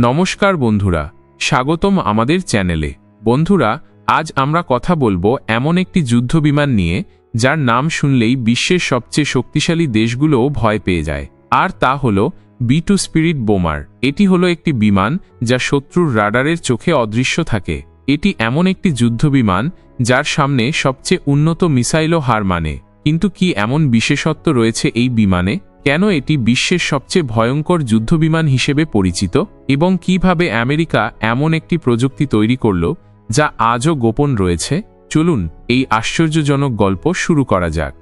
নমস্কার বন্ধুরা, স্বাগতম আমাদের চ্যানেলে। বন্ধুরা, আজ আমরা কথা বলব এমন একটি যুদ্ধ বিমান নিয়ে, যার নাম শুনলেই বিশ্বের সবচেয়ে শক্তিশালী দেশগুলোও ভয় পেয়ে যায়। আর তা হল বি টু স্পিরিট বোমার। এটি হলো একটি বিমান যা শত্রুর রাডারের চোখে অদৃশ্য থাকে। এটি এমন একটি যুদ্ধ বিমান যার সামনে সবচেয়ে উন্নত মিসাইলও হার মানে। কিন্তু কি এমন বিশেষত্ব রয়েছে এই বিমানে? কেন এটি বিশ্বের সবচেয়ে ভয়ঙ্কর যুদ্ধবিমান হিসেবে পরিচিত? এবং কীভাবে আমেরিকা এমন একটি প্রযুক্তি তৈরি করল, যা আজও গোপন রয়েছে? চলুন, এই আশ্চর্যজনক গল্প শুরু করা যাক।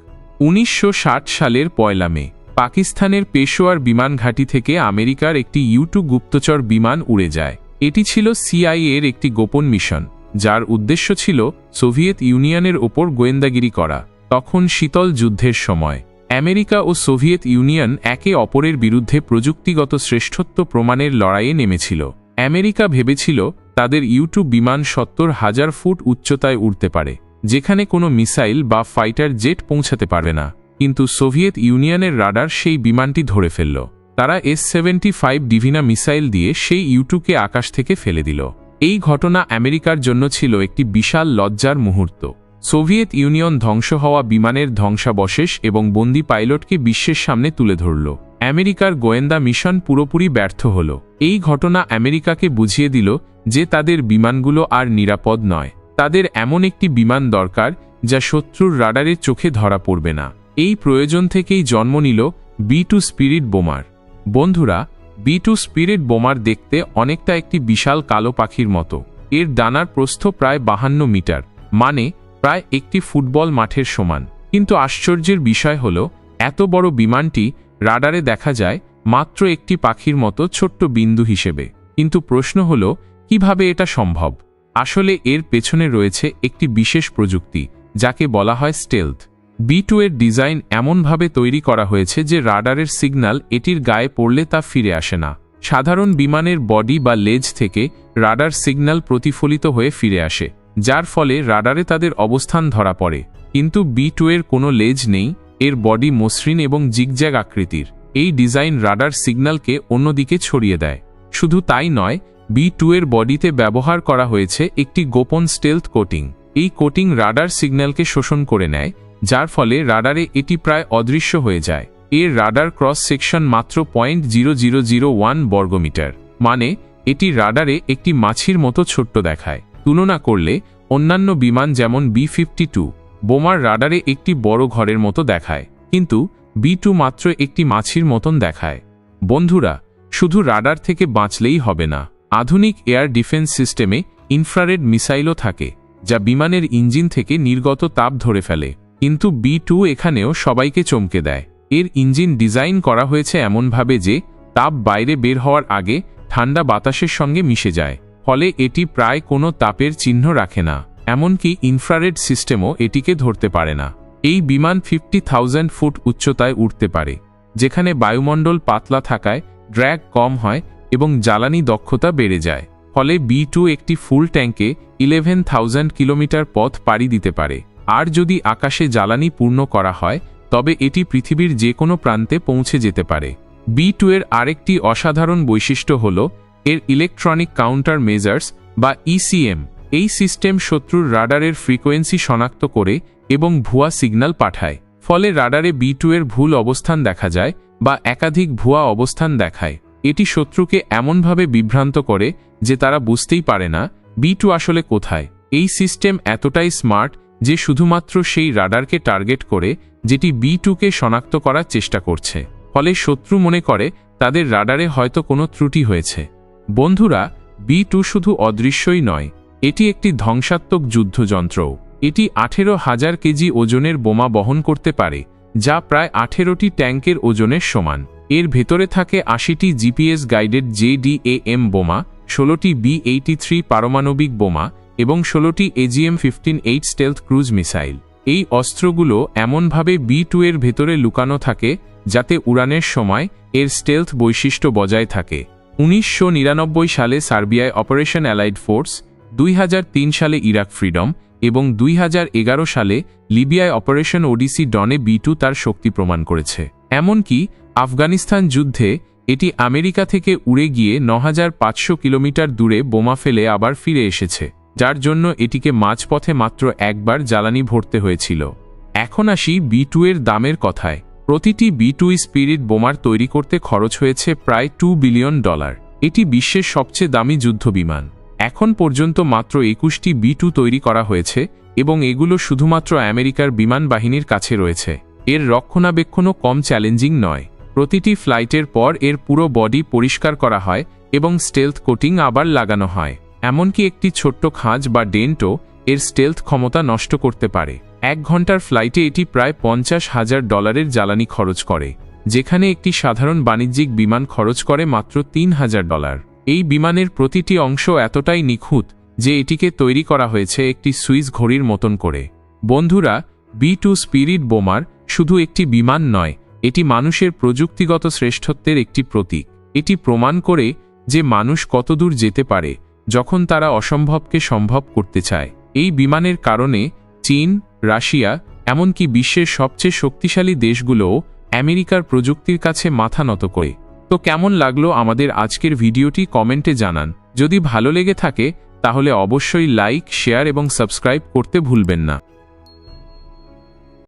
উনিশশো ষাট সালের পয়লা মে, পাকিস্তানের পেশোয়ার বিমান ঘাঁটি থেকে আমেরিকার একটি ইউটু গুপ্তচর বিমান উড়ে যায়। এটি ছিল সিআইএর একটি গোপন মিশন, যার উদ্দেশ্য ছিল সোভিয়েত ইউনিয়নের ওপর গোয়েন্দাগিরি করা, তখন শীতল যুদ্ধের সময়। আমেরিকা ও সোভিয়েত ইউনিয়ন একে অপরের বিরুদ্ধে প্রযুক্তিগত শ্রেষ্ঠত্ব প্রমাণের লড়াইয়ে নেমেছিল। আমেরিকা ভেবেছিল তাদের ইউটু বিমান সত্তর হাজার ফুট উচ্চতায় উঠতে পারে, যেখানে কোনো মিসাইল বা ফাইটার জেট পৌঁছাতে পারবে না। কিন্তু সোভিয়েত ইউনিয়নের রাডার সেই বিমানটি ধরে ফেলল। তারা S seventy five Dvina missile দিয়ে সেই ইউটুকে আকাশ থেকে ফেলে দিল। এই ঘটনা আমেরিকার জন্য ছিল একটি বিশাল লজ্জার মুহূর্ত। সোভিয়েত ইউনিয়ন ধ্বংস হওয়া বিমানের ধ্বংসাবশেষ এবং বন্দি পাইলটকে বিশ্বের সামনে তুলে ধরল। আমেরিকার গোয়েন্দা মিশন পুরোপুরি ব্যর্থ হল। এই ঘটনা আমেরিকাকে বুঝিয়ে দিল যে তাদের বিমানগুলো আর নিরাপদ নয়। তাদের এমন একটি বিমান দরকার যা শত্রুর রাডারের চোখে ধরা পড়বে না। এই প্রয়োজন থেকেই জন্ম নিল বি টু স্পিরিট বোমার। বন্ধুরা, বি টু স্পিরিট বোমার দেখতে অনেকটা একটি বিশাল কালো পাখির মতো। এর ডানার প্রস্থ প্রায় বাহান্ন মিটার মানে প্রায় একটি ফুটবল মাঠের সমান। কিন্তু আশ্চর্যের বিষয় হল, এত বড় বিমানটি রাডারে দেখা যায় মাত্র একটি পাখির মতো ছোট্ট বিন্দু হিসেবে। কিন্তু প্রশ্ন হল, কীভাবে এটা সম্ভব? আসলে এর পেছনে রয়েছে একটি বিশেষ প্রযুক্তি, যাকে বলা হয় স্টেলথ। বি টু এর ডিজাইন এমনভাবে তৈরি করা হয়েছে যে রাডারের সিগন্যাল এটির গায়ে পড়লে তা ফিরে আসে না। সাধারণ বিমানের বডি বা লেজ থেকে রাডার সিগন্যাল প্রতিফলিত হয়ে ফিরে আসে। যার ফলে রাডারে তাদের অবস্থান ধরা পড়ে। কিন্তু বি টু এর কোনো লেজ নেই, এর বডি মসৃণ এবং জিগজ্যাগ আকৃতির। এই ডিজাইন রাডার সিগন্যালকে অন্যদিকে ছড়িয়ে দেয়। শুধু তাই নয় বি টু এর বডিতে ব্যবহার করা হয়েছে একটি গোপন স্টেলথ কোটিং এই কোটিং রাডার সিগন্যালকে শোষণ করে নেয়, যার ফলে রাডারে এটি প্রায় অদৃশ্য হয়ে যায়। এর রাডার ক্রস সেকশন মাত্র point zero zero zero one বর্গমিটার। মানে এটি রাডারে একটি মাছির মতো ছোট্ট দেখায়। তুলনা করলে অন্যান্য বিমান যেমন বি ফিফটি টু বোমার রাডারে একটি বড় ঘরের মতো দেখায়, কিন্তু বি টু মাত্র একটি মাছির মতন দেখায়। বন্ধুরা, শুধু রাডার থেকে বাঁচলেই হবে না, আধুনিক এয়ার ডিফেন্স সিস্টেমে ইনফ্রারেড মিসাইলও থাকে, যা বিমানের ইঞ্জিন থেকে নির্গত তাপ ধরে ফেলে, কিন্তু বি টু এখানেও সবাইকে চমকে দেয়। এর ইঞ্জিন ডিজাইন করা হয়েছে এমনভাবে যে তাপ বাইরে বের হওয়ার আগে ঠান্ডা বাতাসের সঙ্গে মিশে যায়। ফলে এটি প্রায় কোনো তাপের চিহ্ন রাখে না, এমনকি ইনফ্রারেড সিস্টেমও এটিকে ধরতে পারে না। এই বিমান ফিফটি থাউজেন্ড ফুট উচ্চতায় উঠতে পারে, যেখানে বায়ুমণ্ডল পাতলা থাকায় ড্র্যাগ কম হয় এবং জ্বালানি দক্ষতা বেড়ে যায়। ফলে বি টু একটি ফুল ট্যাঙ্কে ইলেভেন থাউজেন্ড কিলোমিটার পথ পাড়ি দিতে পারে। আর যদি আকাশে জ্বালানি পূর্ণ করা হয়, তবে এটি পৃথিবীর যে কোনো প্রান্তে পৌঁছে যেতে পারে। বি টু এর আরেকটি অসাধারণ বৈশিষ্ট্য হল এর ইলেকট্রনিক কাউন্টার মেজার্স বা ইসিএম এই সিস্টেম শত্রুর রাডারের ফ্রিকোয়েন্সি শনাক্ত করে এবং ভুয়া সিগন্যাল পাঠায়। ফলে রাডারে বি টু এর ভুল অবস্থান দেখা যায় বা একাধিক ভুয়া অবস্থান দেখায়। এটি শত্রুকে এমনভাবে বিভ্রান্ত করে যে তারা বুঝতেই পারে না বি টু আসলে কোথায়। এই সিস্টেম এতটাই স্মার্ট যে শুধুমাত্র সেই রাডারকে টার্গেট করে যেটি বি টুকে শনাক্ত করার চেষ্টা করছে। ফলে শত্রু মনে করে তাদের রাডারে হয়তো কোনো ত্রুটি হয়েছে। বন্ধুরা, বি টু শুধু অদৃশ্যই নয়, এটি একটি ধ্বংসাত্মক যুদ্ধযন্ত্রও। এটি আঠেরো হাজার কেজি ওজনের বোমা বহন করতে পারে, যা প্রায় আঠেরোটি ট্যাঙ্কের ওজনের সমান। এর ভেতরে থাকে আশিটি জিপিএস গাইডেড জেডিএএম বোমা, ষোলোটি বি এইটি থ্রি পারমাণবিক বোমা এবং ষোলোটি AGM fifteen eight stealth cruise missile. এই অস্ত্রগুলো এমনভাবে বি টু এর ভেতরে লুকানো থাকে, যাতে উড়ানের সময় এর স্টেলথ বৈশিষ্ট্য বজায় থাকে। উনিশশো নিরানব্বই সালে সার্বিয়ায় অপারেশন অ্যালাইড ফোর্স, দুই হাজার তিন সালে ইরাক ফ্রিডম এবং দুই হাজার এগারো সালে লিবিয়ায় অপারেশন ওডিসি ডনে বিটু তার শক্তি প্রমাণ করেছে। এমনকি আফগানিস্তান যুদ্ধে এটি আমেরিকা থেকে উড়ে গিয়ে ন কিলোমিটার দূরে বোমা ফেলে আবার ফিরে এসেছে, যার জন্য এটিকে মাঝপথে মাত্র একবার জ্বালানি ভরতে হয়েছিল। এখন আসি বি এর দামের কথায়। প্রতিটি বি টু স্পিরিট বোমার তৈরি করতে খরচ হয়েছে প্রায় টু বিলিয়ন ডলার। এটি বিশ্বের সবচেয়ে দামি যুদ্ধ বিমান এখন পর্যন্ত মাত্র একুশটি বি টু তৈরি করা হয়েছে এবং এগুলো শুধুমাত্র আমেরিকার বিমান বাহিনীর কাছে রয়েছে। এর রক্ষণাবেক্ষণও কম চ্যালেঞ্জিং নয়। প্রতিটি ফ্লাইটের পর এর পুরো বডি পরিষ্কার করা হয় এবং স্টেলথ কোটিং আবার লাগানো হয়। এমনকি একটি ছোট্ট খাঁজ বা ডেন্টও এর স্টেলথ ক্ষমতা নষ্ট করতে পারে। এক ঘণ্টার ফ্লাইটে এটি প্রায় পঞ্চাশ হাজার ডলারের জ্বালানি খরচ করে, যেখানে একটি সাধারণ বাণিজ্যিক বিমান খরচ করে মাত্র তিন হাজার ডলার। এই বিমানের প্রতিটি অংশ এতটাই নিখুঁত যে এটিকে তৈরি করা হয়েছে একটি সুইস ঘড়ির মতন করে। বন্ধুরা, বি টু স্পিরিট বোমার শুধু একটি বিমান নয়, এটি মানুষের প্রযুক্তিগত শ্রেষ্ঠত্বের একটি প্রতীক। এটি প্রমাণ করে যে মানুষ কতদূর যেতে পারে যখন তারা অসম্ভবকে সম্ভব করতে চায়। এই বিমানের কারণে চীন রাশিয়া, এমনকি বিশ্বের সবচেয়ে শক্তিশালী দেশগুলোও আমেরিকার প্রযুক্তির কাছে মাথা নত করে। তো কেমন লাগল আমাদের আজকের ভিডিওটি কমেন্টে জানান। যদি ভালো লেগে থাকে, তাহলে অবশ্যই লাইক, শেয়ার এবং সাবস্ক্রাইব করতে ভুলবেন না।